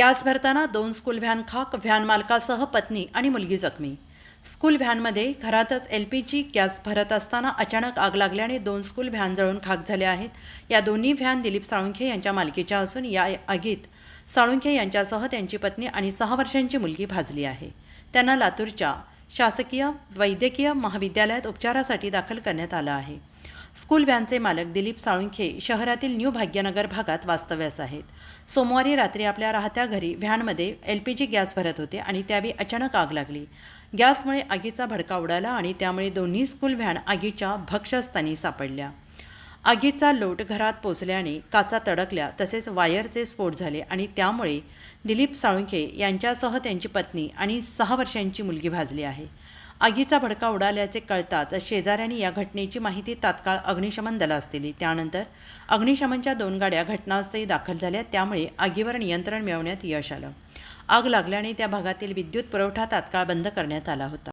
Gas भरताना दोन school van खाक व्हॅन मालकासह पत्नी आणि मुलगी जखमी. स्कूल व्हॅनमध्ये घरातच एल पी जी गॅस भरत असताना अचानक आग लागल्याने दोन स्कूल व्हॅन जळून खाक झाल्या आहेत. या दोन्ही व्हॅन दिलीप साळुंखे यांच्या मालकीच्या असून या आगीत साळुंखे यांच्यासह त्यांची पत्नी आणि सहा वर्षांची मुलगी भाजली आहे. त्यांना लातूरच्या शासकीय वैद्यकीय महाविद्यालयात उपचारासाठी दाखल करण्यात आलं आहे. स्कूल व्हॅनचे मालक दिलीप साळुंखे शहरातील न्यू भाग्यनगर भागात वास्तव्यास आहेत. सोमवारी रात्री आपल्या राहत्या घरी व्हॅनमध्ये एल पी जी गॅस भरत होते आणि त्यावेळी अचानक आग लागली. गॅसमुळे आगीचा भडका उडाला आणि त्यामुळे दोन्ही स्कूल व्हॅन आगीच्या भक्षस्थानी सापडल्या. आगीचा लोट घरात पोचल्याने काचा तडकल्या तसेच वायरचे स्फोट झाले आणि त्यामुळे दिलीप साळुंखे यांच्यासह त्यांची पत्नी आणि सहा वर्षांची मुलगी भाजली आहे. आगीचा भडका उडाल्याचे कळताच शेजाऱ्यांनी या घटनेची माहिती तात्काळ अग्निशमन दलास दिली. त्यानंतर अग्निशमनच्या दोन गाड्या घटनास्थळी दाखल झाल्या. त्यामुळे आगीवर नियंत्रण मिळवण्यात यश आलं. आग लागल्याने त्या भागातील विद्युत पुरवठा तात्काळ बंद करण्यात आला होता.